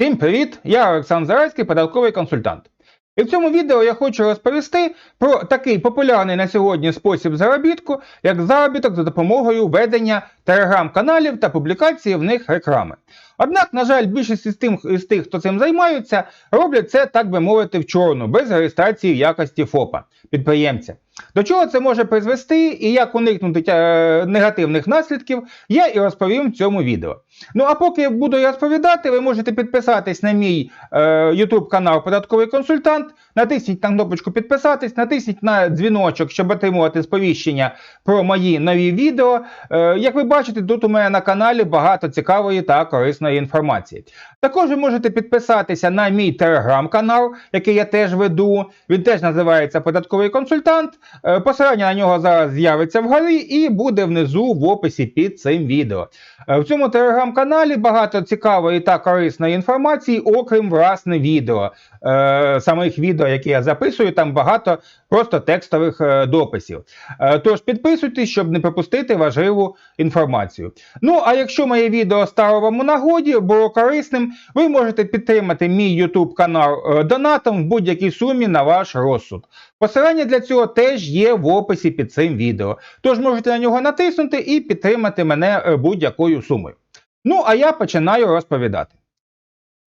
Всім привіт! Я Олександр Зарайський, податковий консультант. І в цьому відео я хочу розповісти про такий популярний на сьогодні спосіб заробітку, як заробіток за допомогою ведення телеграм-каналів та публікації в них реклами. Однак, на жаль, більшість із тих, із тих, хто цим займаються, роблять це, так би мовити, в чорну, без реєстрації в якості ФОПа підприємця. До чого це може призвести і як уникнути е, негативних наслідків, я і розповім в цьому відео. Ну а поки я буду розповідати, ви можете підписатись на мій е, YouTube канал Податковий консультант, натисніть на кнопочку підписатись, натисніть на дзвіночок, щоб отримувати сповіщення про мої нові відео. Е, як ви бачите, тут у мене на каналі багато цікавої та корисної інформації. Також ви можете підписатися на мій телеграм-канал, який я теж веду. Він теж називається Податковий консультант. Е, Посилання на нього зараз з'явиться вгорі і буде внизу в описі під цим відео. Е, В цьому телеграм-каналі багато цікавої та корисної інформації, окрім власне відео. Самих відео, які я записую, там багато просто текстових е, дописів. Е, Тож підписуйтесь, щоб не пропустити важливу інформацію. Ну, а якщо моє відео стало вам у нагоді, було корисним, ви можете підтримати мій YouTube канал е, донатом в будь-якій сумі на ваш розсуд. Посилання для цього теж є в описі під цим відео. Тож можете на нього натиснути і підтримати мене будь-якою сумою. Ну, а я починаю розповідати.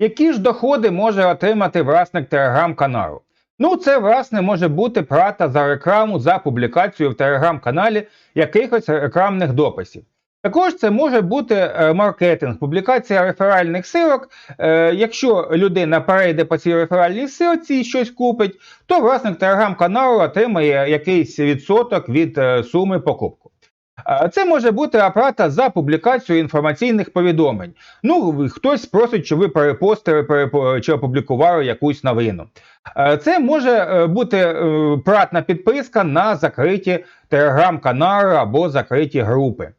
Які ж доходи може отримати власник телеграм-каналу? Ну, це, власне, може бути плата за рекламу за публікацію в телеграм-каналі якихось рекламних дописів. Також це може бути е, маркетинг, публікація реферальних силок. Е, якщо людина перейде по цій реферальній силці і щось купить, то власник телеграм-каналу отримає якийсь відсоток від е, суми покупку. Це може бути оплата за публікацію інформаційних повідомлень. Ну, хтось просить, щоб ви перепостили перепо- чи опублікували якусь новину. Е, Це може е, бути е, платна підписка на закриті телеграм-канали або закриті групи.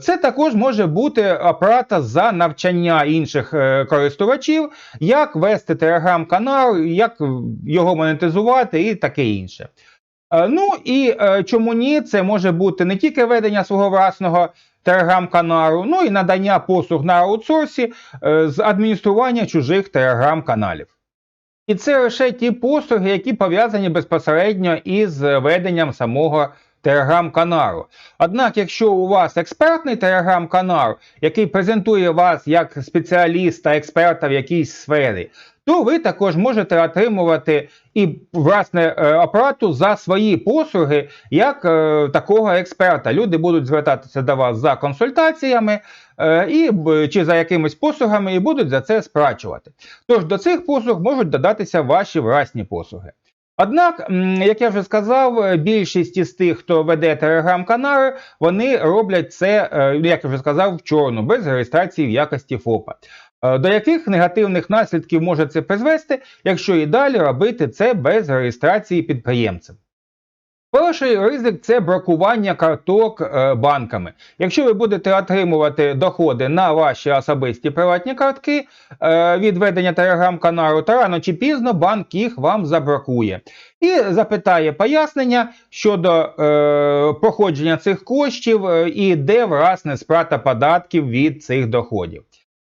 Це також може бути оплата за навчання інших користувачів, як вести телеграм-канал, як його монетизувати і таке інше. Е, Ну і е, чому ні, це може бути не тільки ведення свого власного телеграм-каналу, ну і надання послуг на аутсорсі е, з адміністрування чужих телеграм-каналів. І це лише ті послуги, які пов'язані безпосередньо із веденням самого телеграм-каналу. Однак, якщо у вас експертний телеграм-канал, який презентує вас як спеціаліста, експерта в якійсь сфері, то ви також можете отримувати і власне е, оплату за свої послуги як е, такого експерта. Люди будуть звертатися до вас за консультаціями е, і чи за якимись послугами і будуть за це сплачувати. Тож до цих послуг можуть додатися ваші власні послуги. Однак, як я вже сказав, е, більшість із тих, хто веде телеграм-канали, вони роблять це, е, як я вже сказав, в чорну, без реєстрації в якості ФОПа. Е, До яких негативних наслідків може це призвести, якщо і далі робити це без реєстрації підприємцем? Перший ризик це бракування карток е, банками. Якщо ви будете отримувати доходи на ваші особисті приватні картки е, від ведення телеграм-каналу, то рано чи пізно банк їх вам забракує і запитає пояснення щодо е, походження цих коштів і де власне сплата податків від цих доходів.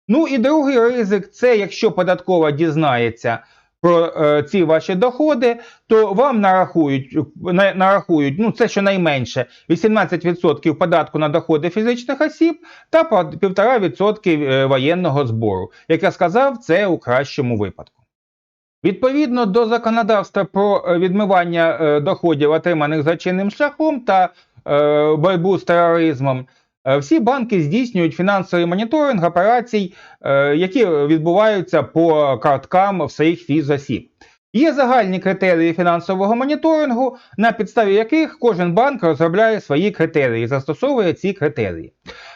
Ну і другий ризик це якщо податкова дізнається про е, ці ваші доходи, то вам нарахують, на, нарахують ну це щонайменше 18% податку на доходи фізичних осіб та по 1,5% е, воєнного збору. Як я сказав, це у кращому випадку. Відповідно до законодавства про е, відмивання е, доходів, отриманих злочинним шляхом та е, боротьбу з тероризмом, всі банки здійснюють фінансовий моніторинг операцій, е, які відбуваються по карткам всіх фізосіб. Є загальні критерії фінансового моніторингу, на підставі яких кожен банк розробляє свої критерії, застосовує ці критерії.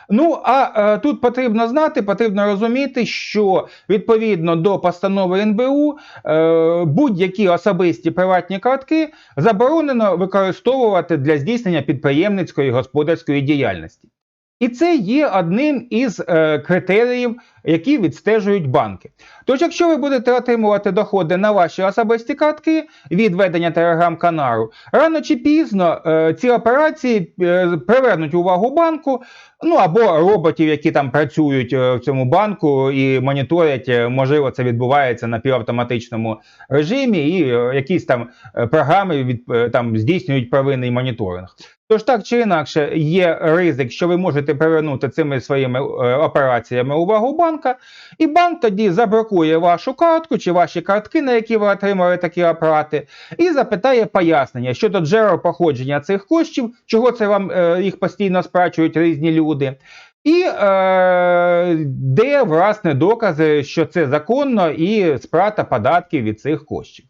Ну а е, тут потрібно знати, потрібно розуміти, що відповідно до постанови НБУ е, будь-які особисті приватні картки заборонено використовувати для здійснення підприємницької господарської діяльності. І це є одним із е, критеріїв, які відстежують банки. Тож, якщо ви будете отримувати доходи на ваші особисті картки від ведення телеграм-каналу, рано чи пізно е, ці операції е, привернуть увагу банку, ну або роботів, які там працюють е, в цьому банку і моніторять, е, можливо, це відбувається на півавтоматичному режимі, і е, якісь там програми від, там здійснюють первинний моніторинг. Тож так чи інакше є ризик, що ви можете привернути цими своїми е, операціями увагу банка, і банк тоді заблокує вашу картку чи ваші картки, на які ви отримали такі апарати, і запитає пояснення щодо джерел походження цих коштів, чого це вам е, їх постійно сплачують різні люди. І е, де власне докази, що це законно, і сплата податків від цих коштів.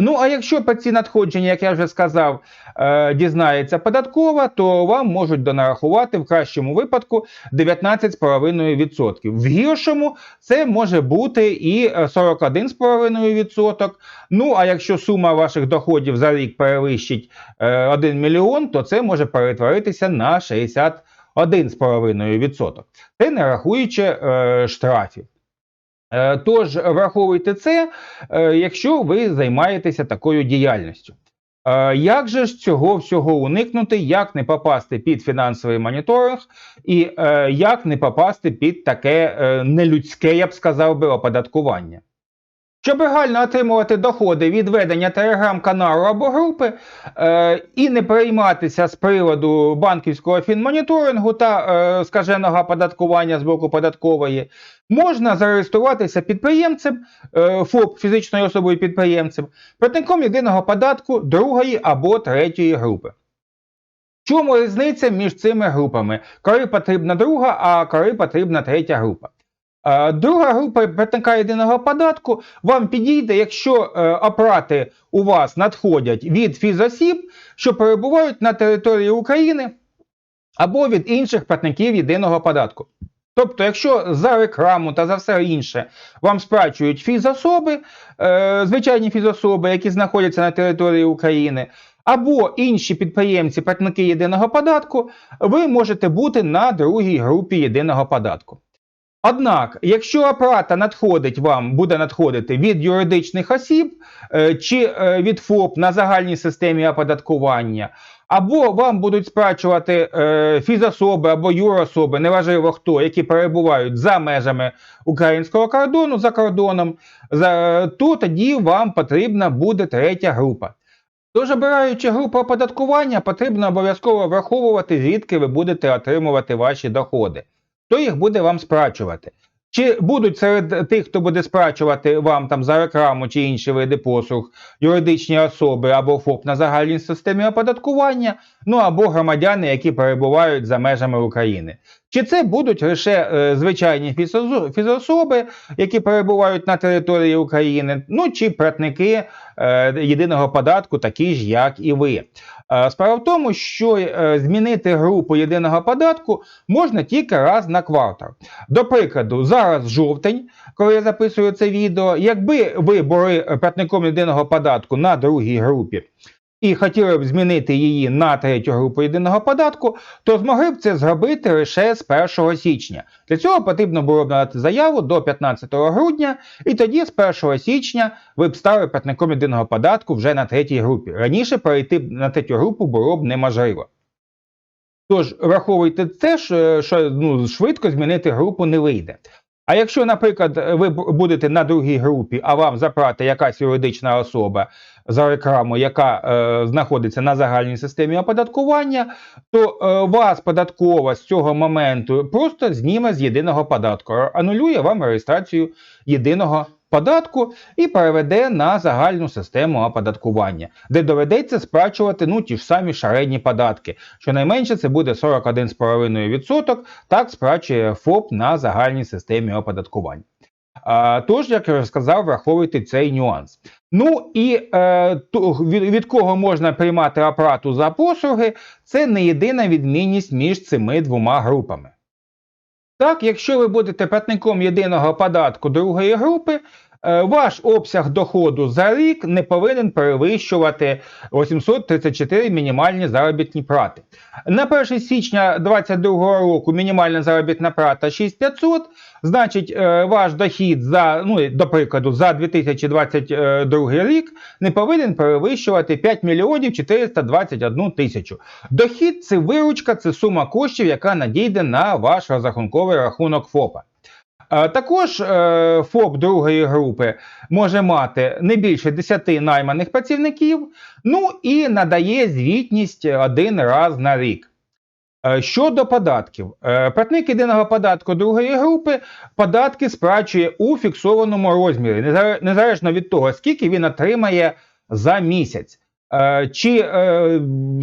Ну, а якщо про ці надходження, як я вже сказав, е, дізнається податкова, то вам можуть донарахувати в кращому випадку 19,5%. В гіршому це може бути і е, 41,5%. Ну, а якщо сума ваших доходів за рік перевищить е, 1 мільйон, то це може перетворитися на 61,5%. Це не рахуючи е, штрафів. Е, Тож враховуйте це, е, якщо ви займаєтеся такою діяльністю. Е, Як же ж цього всього уникнути, як не попасти під фінансовий моніторинг, і як не попасти під таке нелюдське, я б сказав би, оподаткування? Щоб реально отримувати доходи від ведення телеграм-каналу або групи е, і не перейматися з приводу банківського фінмоніторингу та е, скаженого оподаткування з боку податкової, можна зареєструватися підприємцем, е, ФОП фізичною особою підприємцем, платником єдиного податку другої або третьої групи. Чому різниця між цими групами? Коли потрібна друга, а коли потрібна третя група? Е, Друга група платника єдиного податку вам підійде, якщо е, оплати у вас надходять від фізосіб, що перебувають на території України, або від інших платників єдиного податку. Тобто, якщо за рекламу та за все інше вам сплачують фізособи, е, звичайні фізособи, які знаходяться на території України, або інші підприємці, платники єдиного податку, ви можете бути на другій групі єдиного податку. Однак, якщо оплата надходить вам, буде надходити від юридичних осіб е, чи е, від ФОП на загальній системі оподаткування, або вам будуть сплачувати е, фізособи або юрособи, неважливо хто, які перебувають за межами українського кордону за кордоном, то тоді вам потрібна буде третя група. Тож, обираючи групу оподаткування, потрібно обов'язково враховувати, звідки ви будете отримувати ваші доходи. Хто їх буде вам сплачувати? Чи будуть серед тих, хто буде сплачувати вам там за рекламу чи інші види послуг, юридичні особи або ФОП на загальній системі оподаткування, ну або громадяни, які перебувають за межами України? Чи це будуть лише е, звичайні фізособи, які перебувають на території України, ну чи платники е, єдиного податку, такі ж, як і ви? Е, Справа в тому, що змінити групу єдиного податку можна тільки раз на квартал. До прикладу, зараз жовтень, коли я записую це відео, якби ви були платником єдиного податку на другій групі і хотіли б змінити її на третю групу єдиного податку, то змогли б це зробити лише з 1 січня. Для цього потрібно було б надати заяву до 15 грудня, і тоді з 1 січня ви б стали платником єдиного податку вже на третій групі. Раніше перейти на третю групу було б неможливо. Тож враховуйте те, що, що ну, швидко змінити групу не вийде. А якщо, наприклад, ви будете на другій групі, а вам заплати якась юридична особа за рекламу, яка е, знаходиться на загальній системі оподаткування, то е, вас податкова з цього моменту просто зніме з єдиного податку, анулює вам реєстрацію єдиного податку і переведе на загальну систему оподаткування, де доведеться сплачувати ну, ті ж самі шарені податки. Щонайменше це буде 41,5%, так сплачує ФОП на загальній системі оподаткування. А, Тож, як я вже сказав, враховуйте цей нюанс. Ну і е, від, від кого можна приймати оплату за послуги, це не єдина відмінність між цими двома групами. Так, якщо ви будете платником єдиного податку другої групи, ваш обсяг доходу за рік не повинен перевищувати 834 мінімальні заробітні плати. На 1 січня 2022 року мінімальна заробітна плата 6500, значить е, ваш дохід за, ну, до прикладу, за 2022 рік не повинен перевищувати 5 мільйонів 421 тисячу. Дохід це виручка, це сума коштів, яка надійде на ваш розрахунковий рахунок ФОПа. Е, Також е, ФОП другої групи може мати не більше 10 найманих працівників, ну і надає звітність один раз на рік. Е, Щодо податків, платник єдиного податку другої групи податки сплачує у фіксованому розмірі, незалежно від того, скільки він отримає за місяць. Е, Чи е,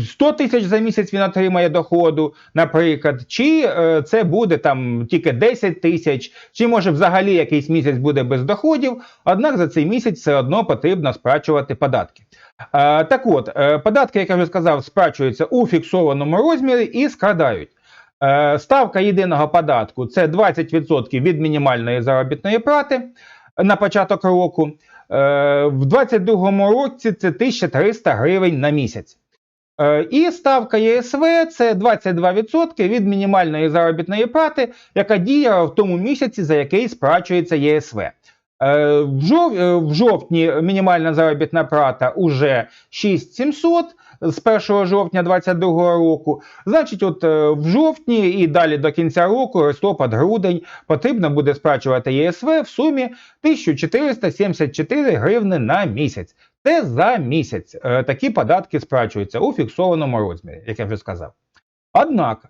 100 тисяч за місяць він отримає доходу, наприклад, чи е, це буде там тільки 10 тисяч, чи може взагалі якийсь місяць буде без доходів, однак за цей місяць все одно потрібно сплачувати податки. Е, Так от, е, податки, як я вже сказав, сплачуються у фіксованому розмірі і складають. Е, Ставка єдиного податку це 20% від мінімальної заробітної плати на початок року. Е, В 2022 році це 1300 гривень на місяць. Е, І ставка ЄСВ це 22% від мінімальної заробітної плати, яка діє в тому місяці, за який сплачується ЄСВ. Е, е, в жовтні мінімальна заробітна плата уже 6700 з 1 жовтня 2022 року. Значить, от е, в жовтні і далі до кінця року, листопад, грудень, потрібно буде сплачувати ЄСВ в сумі 1474 гривни на місяць. Це за місяць. Такі податки сплачуються у фіксованому розмірі, як я вже сказав. Однак,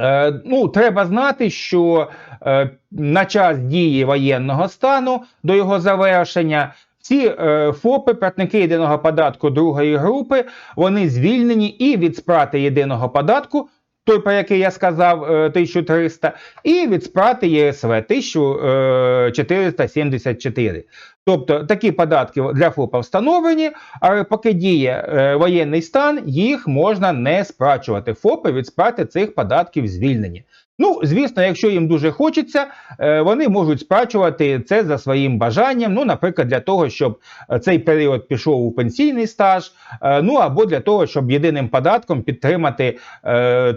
е, ну, треба знати, що е, на час дії воєнного стану до його завершення всі е, ФОПи, платники єдиного податку другої групи, вони звільнені і від сплати єдиного податку, той, про який я сказав, е, 1300, і від спрати ЄСВ 1474. Тобто такі податки для ФОПа встановлені, але поки діє е, воєнний стан, їх можна не сплачувати. ФОПи від сплати цих податків звільнені. Ну, звісно, якщо їм дуже хочеться, е, вони можуть сплачувати це за своїм бажанням. Ну, наприклад, для того, щоб е, цей період пішов у пенсійний стаж, е, ну або для того, щоб єдиним податком підтримати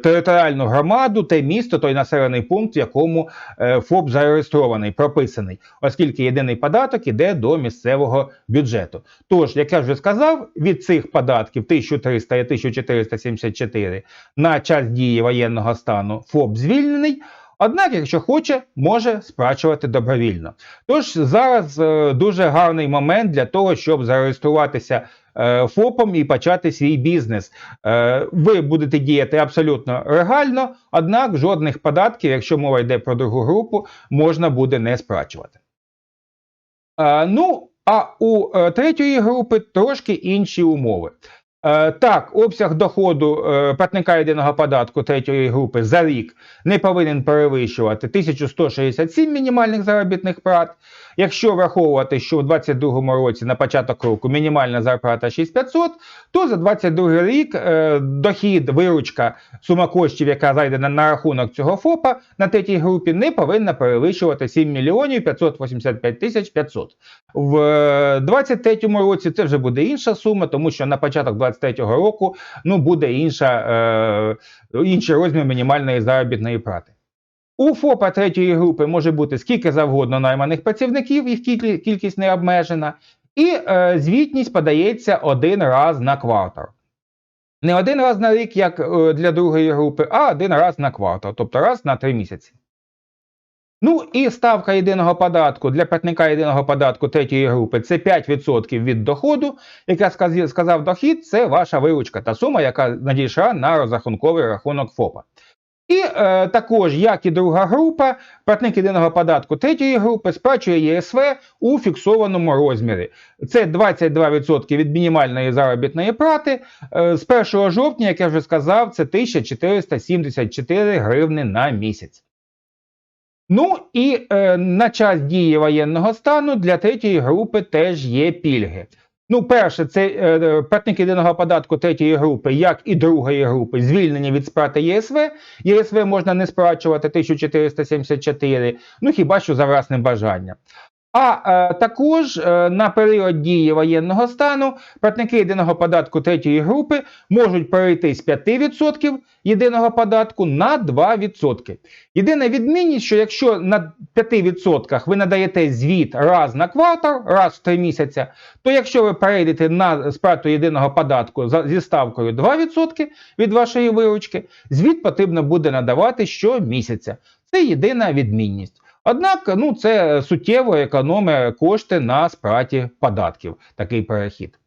територіальну громаду, те місто, той населений пункт, в якому ФОП зареєстрований, прописаний, оскільки єдиний податок іде до місцевого бюджету. Тож, як я вже сказав, від цих податків 1300 і 1474 на час дії воєнного стану ФОП звільнений. Однак, якщо хоче, може сплачувати добровільно. Тож зараз е, дуже гарний момент для того, щоб зареєструватися е, ФОПом і почати свій бізнес. Е, ви будете діяти абсолютно легально, однак жодних податків, якщо мова йде про другу групу, можна буде не сплачувати. Е, ну, а у е, третьої групи трошки інші умови. Е, Так, обсяг доходу е, платника єдиного податку третьої групи за рік не повинен перевищувати 1167 мінімальних заробітних плат. Якщо враховувати, що у 2022 році на початок року мінімальна зарплата 6500, то за 2022 рік е, дохід, виручка, сума коштів, яка зайде на, на рахунок цього ФОПа на третій групі, не повинна перевищувати 7 мільйонів 585 тисяч 500. В 2023 році це вже буде інша сума, тому що на початок 2023 року ну, буде інша, е, інший розмір мінімальної заробітної плати. У ФОПа третьої групи може бути скільки завгодно найманих працівників, їх кількість не обмежена, і е, звітність подається один раз на квартал. Не один раз на рік, як е, для другої групи, а один раз на квартал, тобто раз на три місяці. Ну і ставка єдиного податку для платника єдиного податку третьої групи це 5% від доходу. Як я сказав, дохід це ваша виручка, та сума, яка надійшла на розрахунковий рахунок ФОПа. І е, також, як і друга група, платник єдиного податку третьої групи сплачує ЄСВ у фіксованому розмірі. Це 22% від мінімальної заробітної плати. Е, з 1 жовтня, як я вже сказав, це 1474 гривни на місяць. Ну і е, на час дії воєнного стану для третьої групи теж є пільги. Ну, перше, це е, платник єдиного податку третьої групи, як і другої групи, звільнені від сплати ЄСВ. ЄСВ можна не сплачувати 1474, ну хіба що за власним бажанням. А е, також е, на період дії воєнного стану платники єдиного податку третьої групи можуть перейти з 5% єдиного податку на 2%. Єдина відмінність, що якщо на 5% ви надаєте звіт раз на квартал, раз в 3 місяця, то якщо ви перейдете на сплату єдиного податку зі ставкою 2% від вашої виручки, звіт потрібно буде надавати щомісяця. Це єдина відмінність. Однак, ну це суттєво економить кошти на сплаті податків, такий перехід.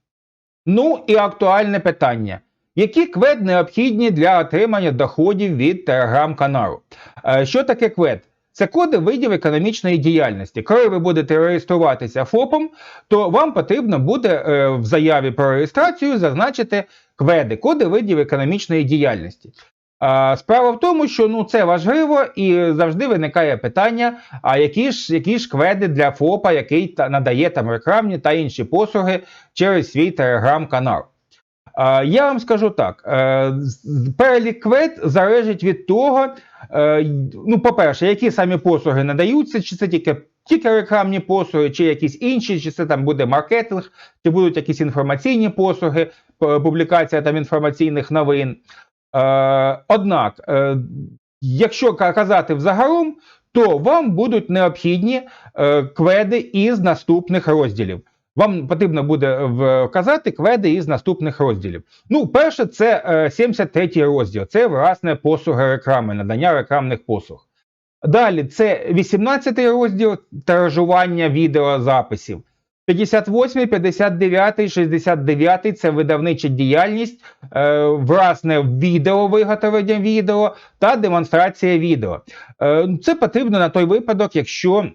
Ну і актуальне питання. Які квед необхідні для отримання доходів від телеграм-каналу? Е, Що таке квед? Це коди видів економічної діяльності. Коли ви будете реєструватися ФОПом, то вам потрібно буде е, в заяві про реєстрацію зазначити кведи, коди видів економічної діяльності. Справа в тому, що ну це важливо і завжди виникає питання: а які ж які ж кведи для ФОПа, який та надає там рекламні та інші послуги через свій телеграм-канал. Я вам скажу так: е, перелік квед залежить від того, е, ну, по-перше, які самі послуги надаються, чи це тільки, тільки рекламні послуги, чи якісь інші, чи це там буде маркетинг, чи будуть якісь інформаційні послуги, публікація там інформаційних новин. Е, однак, е, якщо казати взагалом, то вам будуть необхідні е, кведи із наступних розділів. Вам потрібно буде вказати кведи із наступних розділів. Ну, перше, це е, 73 розділ. Це власне послуги реклами, надання рекламних послуг. Далі це 18 розділ тиражування відеозаписів. 58, 59, 69 це видавнича діяльність, е, власне, відео виготовлення відео та демонстрація відео. Е, це потрібно на той випадок, якщо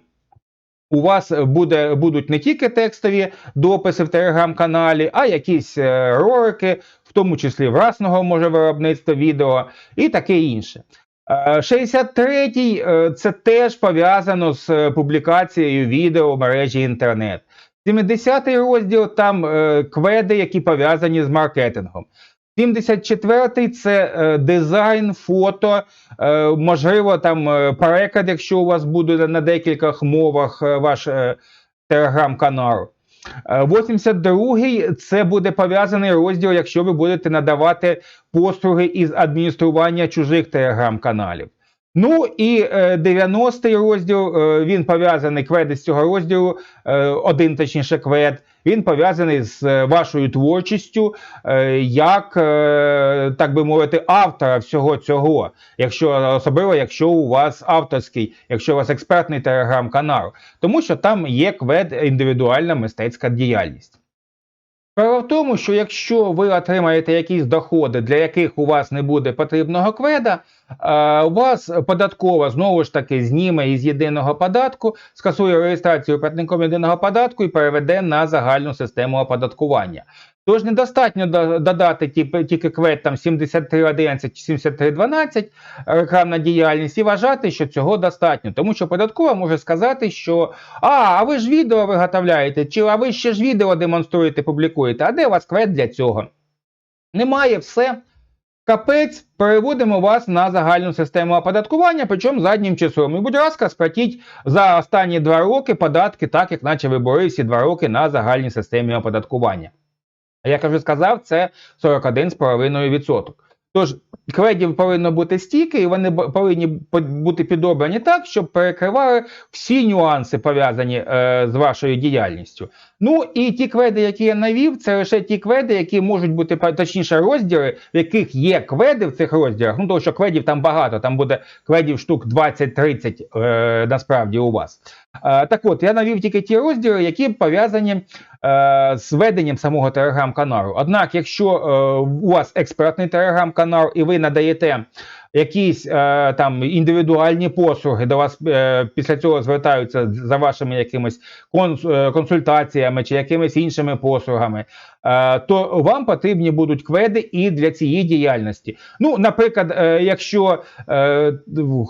у вас буде, будуть не тільки текстові дописи в телеграм-каналі, а якісь е, ролики, в тому числі власного може виробництва відео і таке інше. Е, 63-й е, це теж пов'язано з е, публікацією відео в мережі інтернет. 70-й розділ там е, кведи, які пов'язані з маркетингом. 74-й це е, дизайн, фото, е, можливо, там е, переклад, якщо у вас буде на декількох мовах е, ваш е, телеграм-канал. Е, 82-й це буде пов'язаний розділ, якщо ви будете надавати послуги із адміністрування чужих телеграм-каналів. Ну і е, 90-й розділ, е, він пов'язаний кведи з цього розділу, е, один точніше квед, він пов'язаний з е, вашою творчістю, е, як, е, так би мовити, автора всього цього, якщо особливо, якщо у вас авторський, якщо у вас експертний телеграм-канал, тому що там є квед індивідуальна мистецька діяльність. Справа в тому, що якщо ви отримаєте якісь доходи, для яких у вас не буде потрібного кведа, у вас податкова знову ж таки зніме із єдиного податку, скасує реєстрацію платником єдиного податку і переведе на загальну систему оподаткування. Тож недостатньо додати ті- тільки квет там 7311 чи 7312 рекламна діяльність і вважати, що цього достатньо. Тому що податкова може сказати, що а, а ви ж відео виготовляєте, чи а ви ще ж відео демонструєте, публікуєте. А де у вас квет для цього? Немає все. Капець, переводимо вас на загальну систему оподаткування, причому заднім часом. І, будь ласка, сплатіть за останні два роки податки, так як наче ви були всі два роки на загальній системі оподаткування. А Як я вже сказав, це 41,5%. Тож кредів повинно бути стільки, і вони повинні бути підобрані так, щоб перекривали всі нюанси, пов'язані е, з вашою діяльністю. Ну і ті кведи, які я навів, це лише ті кведи, які можуть бути точніше розділи, в яких є кведи в цих розділах. Ну тому що кведів там багато, там буде кведів штук 20-30 е, насправді у вас. Е, так от, я навів тільки ті розділи, які пов'язані з веденням самого телеграм-каналу. Однак, якщо е, у вас експертний телеграм-канал і ви надаєте якісь е, там індивідуальні послуги, до вас е, після цього звертаються за вашими якимись е, консультаціями чи якимись іншими послугами. Е, то вам потрібні будуть кведи і для цієї діяльності. Ну, наприклад, е, якщо е,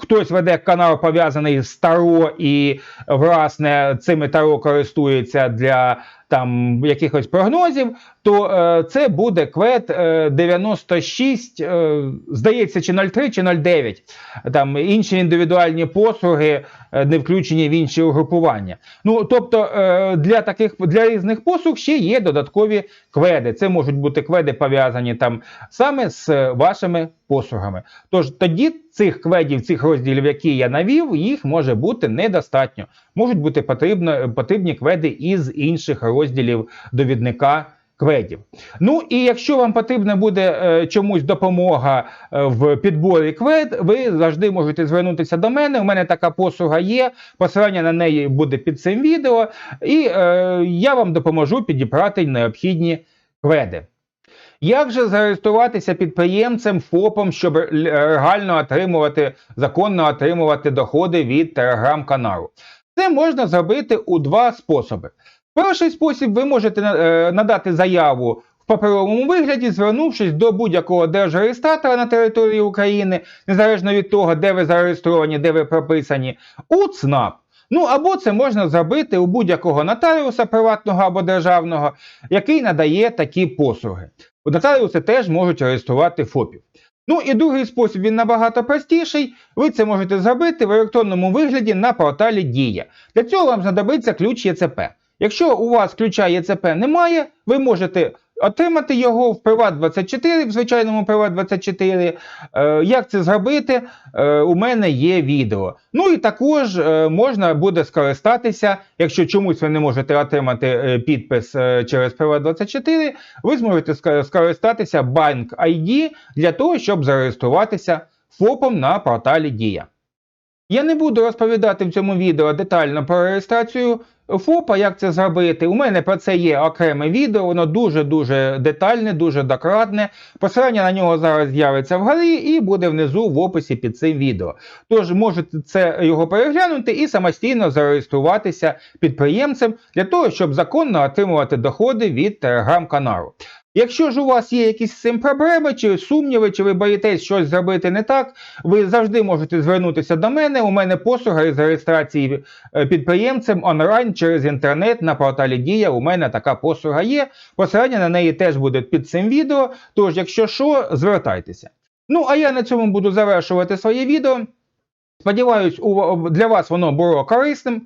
хтось веде канал пов'язаний з Таро і власне цими Таро користується для там якихось прогнозів, то це буде квет е, 96, е, здається, чи 03, чи 09. Там інші індивідуальні послуги не включені в інші угрупування. Ну тобто для таких для різних послуг ще є додаткові кведи. Це можуть бути кведи пов'язані там саме з вашими послугами. Тож тоді цих кведів, цих розділів, які я навів, їх може бути недостатньо. Можуть бути потрібно, потрібні кведи із інших розділів довідника. Кведів. Ну і якщо вам потрібна буде е, чомусь допомога е, в підборі квед, ви завжди можете звернутися до мене. У мене така послуга є. Посилання на неї буде під цим відео, і е, я вам допоможу підібрати необхідні кведи. Як же зареєструватися підприємцем ФОПом, щоб легально отримувати, законно отримувати доходи від телеграм-каналу? Це можна зробити у два способи. Перший спосіб ви можете е, надати заяву в паперовому вигляді, звернувшись до будь-якого держреєстратора на території України, незалежно від того, де ви зареєстровані, де ви прописані, у ЦНАП. Ну або це можна зробити у будь-якого нотаріуса приватного або державного, який надає такі послуги. У Нотаріуси теж можуть реєструвати ФОПів. Ну і другий спосіб він набагато простіший. Ви це можете зробити в електронному вигляді на порталі Дія. Для цього вам знадобиться ключ ЄЦП. Якщо у вас ключа ЄЦП немає, ви можете отримати його в Приват24, в звичайному Приват24. Е, як це зробити? Е, у мене є відео. Ну і також е, можна буде скористатися, якщо чомусь ви не можете отримати підпис через Приват24, ви зможете скористатися Bank ID для того, щоб зареєструватися ФОПом на порталі Дія. Я не буду розповідати в цьому відео детально про реєстрацію ФОПа, як це зробити. У мене про це є окреме відео, воно дуже-дуже детальне, дуже докладне. Посилання на нього зараз з'явиться вгорі і буде внизу в описі під цим відео. Тож можете це його переглянути і самостійно зареєструватися підприємцем для того, щоб законно отримувати доходи від телеграм-каналу. Якщо ж у вас є якісь з цим проблеми, чи сумніви, чи ви боїтесь щось зробити не так, ви завжди можете звернутися до мене. У мене послуга із реєстрації е, підприємцем онлайн через інтернет на порталі Дія. У мене така послуга є. Посилання на неї теж буде під цим відео. Тож, якщо що, звертайтеся. Ну, а я на цьому буду завершувати своє відео. Сподіваюсь, для вас воно було корисним.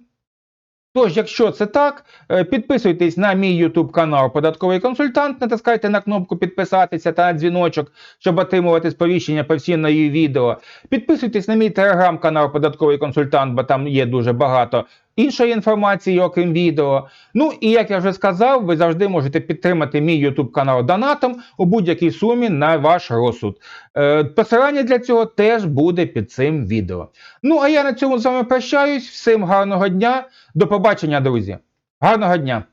Тож, якщо це так, е, підписуйтесь на мій YouTube канал Податковий консультант, натискайте на кнопку підписатися та на дзвіночок, щоб отримувати сповіщення по всім нові відео. Підписуйтесь на мій телеграм-канал Податковий консультант, бо там є дуже багато іншої інформації, окрім відео. Ну і як я вже сказав, ви завжди можете підтримати мій YouTube канал донатом у будь-якій сумі на ваш розсуд. Е, посилання для цього теж буде під цим відео. Ну а я на цьому з вами прощаюсь. Всім гарного дня. До побачення, друзі. Гарного дня!